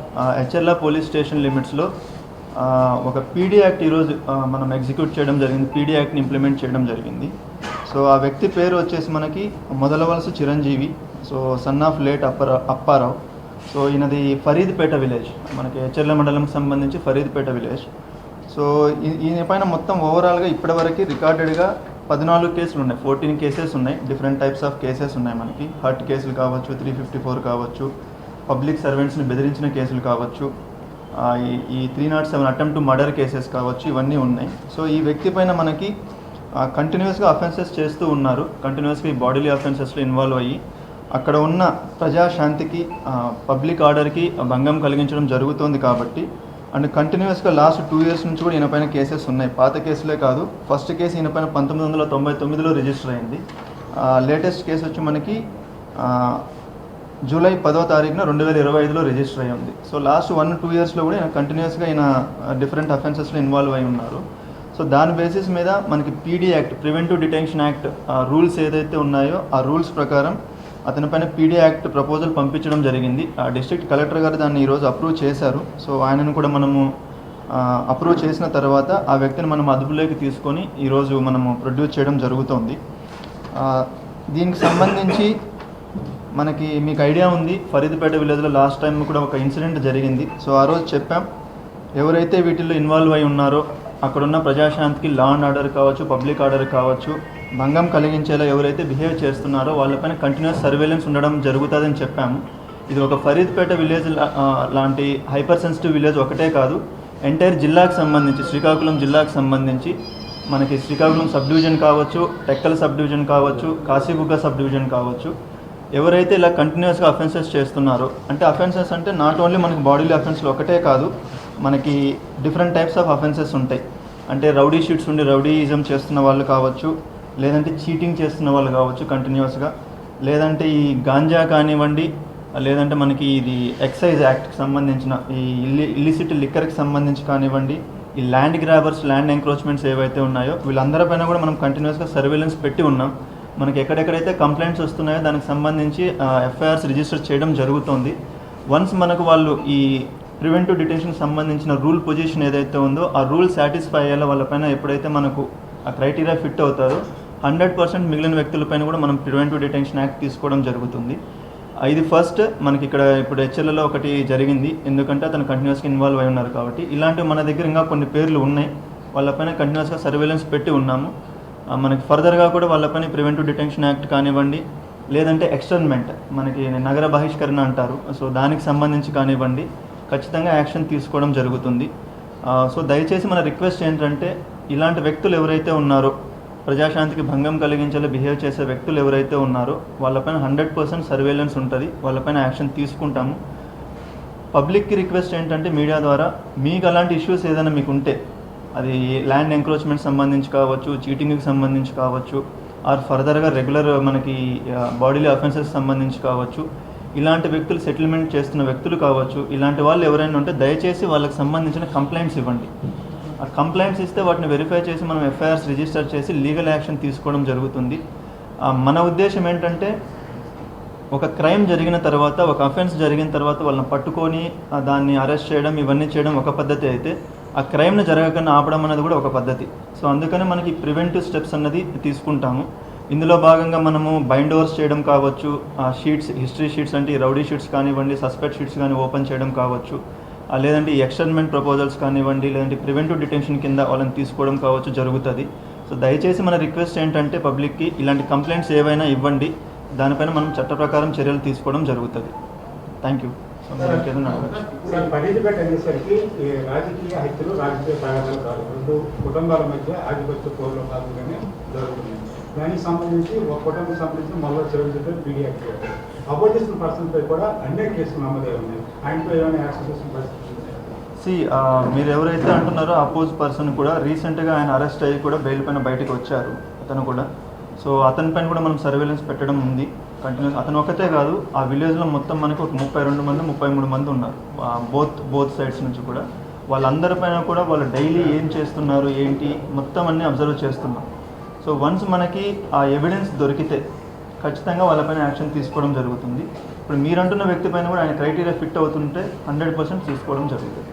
హెచ్ఎర్ల police station లిమిట్స్లో ఒక PD act ఈరోజు మనం ఎగ్జిక్యూట్ చేయడం జరిగింది పీడీ యాక్ట్ని ఇంప్లిమెంట్ చేయడం జరిగింది. సో ఆ వ్యక్తి పేరు వచ్చేసి మనకి మొదలవలసి Chiranjeevi so son of late అప్పర Apparao. So ఈయనది ఫరీద్పేట విలేజ్ మనకి హెచ్ఎర్ల మండలంకి సంబంధించి ఫరీద్పేట విలేజ్. సో ఈ- ఈయన పైన మొత్తం ఓవరాల్గా ఇప్పటివరకు రికార్డెడ్గా పద్నాలుగు కేసులు ఉన్నాయి ఫోర్టీన్ కేసెస్ ఉన్నాయి డిఫరెంట్ టైప్స్ ఆఫ్ కేసెస్ ఉన్నాయి మనకి. హర్ట్ కేసులు కావచ్చు త్రీ ఫిఫ్టీ ఫోర్ కావచ్చు పబ్లిక్ సర్వెంట్స్ని బెదిరించిన కేసులు కావచ్చు ఈ three not seven attempt to murder cases కావచ్చు ఇవన్నీ ఉన్నాయి. సో ఈ వ్యక్తి పైన మనకి కంటిన్యూస్గా అఫెన్సెస్ చేస్తూ ఉన్నారు. కంటిన్యూస్గా ఈ బాడీలీ అఫెన్సెస్లో ఇన్వాల్వ్ అయ్యి అక్కడ ఉన్న ప్రజాశాంతికి పబ్లిక్ ఆర్డర్కి భంగం కలిగించడం జరుగుతోంది కాబట్టి అండ్ కంటిన్యూస్గా లాస్ట్ టూ ఇయర్స్ నుంచి కూడా ఈయన పైన కేసెస్ ఉన్నాయి. పాత కేసులే కాదు ఫస్ట్ కేసు ఈయన పైన పంతొమ్మిది వందల తొంభై తొమ్మిదిలో రిజిస్టర్ అయింది. లేటెస్ట్ కేసు వచ్చి మనకి జూలై పదో తారీఖున రెండు వేల ఇరవై ఐదులో రిజిస్టర్ అయ్యి ఉంది. సో లాస్ట్ వన్ టూ ఇయర్స్లో కూడా ఈయన కంటిన్యూస్గా ఈయన డిఫరెంట్ అఫెన్సెస్లో ఇన్వాల్వ్ అయి ఉన్నారు. సో దాని బేసిస్ మీద మనకి PD act preventive detention act rules ఏదైతే ఉన్నాయో ఆ రూల్స్ ప్రకారం అతనిపైన పీడీ యాక్ట్ ప్రపోజల్ పంపించడం జరిగింది. ఆ డిస్ట్రిక్ట్ కలెక్టర్ గారు దాన్ని ఈరోజు అప్రూవ్ చేశారు. సో ఆయనను కూడా మనము అప్రూవ్ చేసిన తర్వాత ఆ వ్యక్తిని మనం అదుపులోకి తీసుకొని ఈరోజు మనము ప్రొడ్యూస్ చేయడం జరుగుతోంది. దీనికి సంబంధించి మనకి మీకు ఐడియా ఉంది. ఫరీద్పేట విలేజ్లో లాస్ట్ టైం కూడా ఒక ఇన్సిడెంట్ జరిగింది. సో ఆ రోజు చెప్పాం ఎవరైతే వీటిల్లో ఇన్వాల్వ్ అయి ఉన్నారో అక్కడున్న ప్రజాశాంతికి లా అండ్ ఆర్డర్ కావచ్చు పబ్లిక్ ఆర్డర్ కావచ్చు భంగం కలిగించేలా ఎవరైతే బిహేవ్ చేస్తున్నారో వాళ్ళపైన కంటిన్యూస్ సర్వేలెన్స్ ఉండడం జరుగుతుందని చెప్పాము. ఇది ఒక ఫరీద్పేట విలేజ్ లాంటి హైపర్ సెన్సిటివ్ విలేజ్ ఒకటే కాదు. ఎంటైర్ జిల్లాకు సంబంధించి శ్రీకాకుళం జిల్లాకు సంబంధించి మనకి శ్రీకాకుళం సబ్ డివిజన్ కావచ్చు టెక్కల సబ్ డివిజన్ కావచ్చు కాశీబుగ్గ సబ్ డివిజన్ కావచ్చు ఎవరైతే ఇలా కంటిన్యూస్గా అఫెన్సెస్ చేస్తున్నారో అంటే అఫెన్సెస్ అంటే నాట్ ఓన్లీ మనకి బాడీలో అఫెన్స్లు ఒకటే కాదు మనకి డిఫరెంట్ టైప్స్ ఆఫ్ అఫెన్సెస్ ఉంటాయి. అంటే రౌడీ షీట్స్ ఉండి రౌడీయిజం చేస్తున్న వాళ్ళు కావచ్చు లేదంటే చీటింగ్ చేస్తున్న వాళ్ళు కావచ్చు కంటిన్యూస్గా లేదంటే ఈ గాంజా కానివ్వండి లేదంటే మనకి ఇది ఎక్సైజ్ యాక్ట్కి సంబంధించిన ఈ ఇల్లి ఇల్లిసిటీ లిక్కర్కి సంబంధించి కానివ్వండి ఈ ల్యాండ్ గ్రాబర్స్ ల్యాండ్ ఎంక్రోచ్మెంట్స్ ఏవైతే ఉన్నాయో వీళ్ళందరిపైన కూడా మనం కంటిన్యూస్గా సర్వేలెన్స్ పెట్టి ఉన్నాం. మనకి ఎక్కడెక్కడైతే కంప్లైంట్స్ వస్తున్నాయో దానికి సంబంధించి ఎఫ్ఐఆర్స్ రిజిస్టర్ చేయడం జరుగుతుంది. వన్స్ మనకు వాళ్ళు ఈ ప్రివెంటివ్ డిటెన్షన్ సంబంధించిన రూల్ పొజిషన్ ఏదైతే ఉందో ఆ రూల్ సాటిస్ఫై అయ్యేలా వాళ్ళపైన ఎప్పుడైతే మనకు ఆ క్రైటీరియా ఫిట్ అవుతారో హండ్రెడ్ పర్సెంట్ మిగిలిన వ్యక్తులపైన కూడా మనం ప్రివెంటివ్ డిటెన్షన్ యాక్ట్ తీసుకోవడం జరుగుతుంది. ఇది ఫస్ట్ మనకి ఇక్కడ ఇప్పుడు హెచ్ఎల్ఏలో ఒకటి జరిగింది. ఎందుకంటే అతను కంటిన్యూస్గా ఇన్వాల్వ్ అయి ఉన్నారు కాబట్టి. ఇలాంటివి మన దగ్గర ఇంకా కొన్ని పేర్లు ఉన్నాయి. వాళ్ళపైన కంటిన్యూస్గా సర్వేలెన్స్ పెట్టి ఉన్నాము. మనకి ఫర్దర్గా కూడా వాళ్ళ పని ప్రివెంటివ్ డిటెన్షన్ యాక్ట్ కానివ్వండి లేదంటే ఎక్స్టర్న్మెంట్ మనకి నగర బహిష్కరణ అంటారు. సో దానికి సంబంధించి కానివ్వండి ఖచ్చితంగా యాక్షన్ తీసుకోవడం జరుగుతుంది. సో దయచేసి మన రిక్వెస్ట్ ఏంటంటే ఇలాంటి వ్యక్తులు ఎవరైతే ఉన్నారో ప్రజాశాంతికి భంగం కలిగించేలా బిహేవ్ చేసే వ్యక్తులు ఎవరైతే ఉన్నారో వాళ్ళపైన హండ్రెడ్ పర్సెంట్ సర్వేలెన్స్ ఉంటుంది వాళ్ళపైన యాక్షన్ తీసుకుంటాము. పబ్లిక్కి రిక్వెస్ట్ ఏంటంటే మీడియా ద్వారా మీకు అలాంటి ఇష్యూస్ ఏదైనా మీకు ఉంటే అది ల్యాండ్ ఎంక్రోచ్మెంట్ సంబంధించి కావచ్చు చీటింగ్కి సంబంధించి కావచ్చు ఆర్ ఫర్దర్గా రెగ్యులర్ మనకి బాడీలీ అఫెన్సెస్ సంబంధించి కావచ్చు ఇలాంటి వ్యక్తులు సెటిల్మెంట్ చేస్తున్న వ్యక్తులు కావచ్చు ఇలాంటి వాళ్ళు ఎవరైనా ఉంటే దయచేసి వాళ్ళకి సంబంధించిన కంప్లైంట్స్ ఇవ్వండి. ఆ కంప్లైంట్స్ ఇస్తే వాటిని వెరిఫై చేసి మనం ఎఫ్ఐఆర్స్ రిజిస్టర్ చేసి లీగల్ యాక్షన్ తీసుకోవడం జరుగుతుంది. మన ఉద్దేశం ఏంటంటే ఒక క్రైమ్ జరిగిన తర్వాత ఒక అఫెన్స్ జరిగిన తర్వాత వాళ్ళని పట్టుకొని దాన్ని అరెస్ట్ చేయడం ఇవన్నీ చేయడం ఒక పద్ధతి అయితే ఆ క్రైమ్ని జరగకుండా ఆపడం అనేది కూడా ఒక పద్ధతి. సో అందుకని మనకి ప్రివెంటివ్ స్టెప్స్ అన్నది తీసుకుంటాము. ఇందులో భాగంగా మనము బైండ్ ఓవర్స్ చేయడం కావచ్చు ఆ షీట్స్ హిస్టరీ షీట్స్ అంటే రౌడీ షీట్స్ కానివ్వండి సస్పెక్ట్ షీట్స్ కానీ ఓపెన్ చేయడం కావచ్చు లేదంటే ఎక్స్టర్న్మెంట్ ప్రపోజల్స్ కానివ్వండి లేదంటే ప్రివెంటివ్ డిటెన్షన్ కింద వాళ్ళని తీసుకోవడం కావచ్చు జరుగుతుంది. సో దయచేసి మన రిక్వెస్ట్ ఏంటంటే పబ్లిక్కి ఇలాంటి కంప్లైంట్స్ ఏవైనా ఇవ్వండి. దానిపైన మనం చట్ట ప్రకారం చర్యలు తీసుకోవడం జరుగుతుంది. Thank you. సార్ ఫరీద్పేట అనేసరికి ఈ రాజకీయ హత్యలు రాజకీయ తగాదాలు కాదు. రెండు కుటుంబాల మధ్య ఆధిపత్య పోరులో భాగంగానే జరుగుతుంది దానికి సంబంధించి ఒక కుటుంబం సంబంధించి మళ్ళీ చిరంజీవి పీడీ యాక్ట్ పెట్టారు చేసిన పర్సన్ పై కూడా అన్ని కేసులు నమ్మదే ఉన్నాయి. ఆయనపై ఏమైనా యాక్షన్ చేసిన పరిస్థితి సి మీరు ఎవరైతే అంటున్నారో అపోజ్ పర్సన్ కూడా రీసెంట్గా ఆయన అరెస్ట్ అయ్యి కూడా బెయిల్ పైన బయటకు వచ్చారు అతను కూడా. సో అతని పైన కూడా మనం సర్వేలెన్స్ పెట్టడం ఉంది. కంటిన్యూస్ అతను ఒకటే కాదు ఆ విలేజ్లో మొత్తం మనకు ఒక ముప్పై రెండు మంది ముప్పై మూడు మంది ఉన్నారు. బోత్ బోత్ సైడ్స్ నుంచి కూడా. వాళ్ళందరిపైన కూడా వాళ్ళు డైలీ ఏం చేస్తున్నారు ఏంటి మొత్తం అన్నీ అబ్జర్వ్ చేస్తున్నాం. సో వన్స్ మనకి ఆ ఎవిడెన్స్ దొరికితే ఖచ్చితంగా వాళ్ళపైన యాక్షన్ తీసుకోవడం జరుగుతుంది. ఇప్పుడు మీరంటున్న వ్యక్తి పైన కూడా ఆయన క్రైటీరియా ఫిట్ అవుతుంటే హండ్రెడ్ పర్సెంట్ తీసుకోవడం జరుగుతుంది.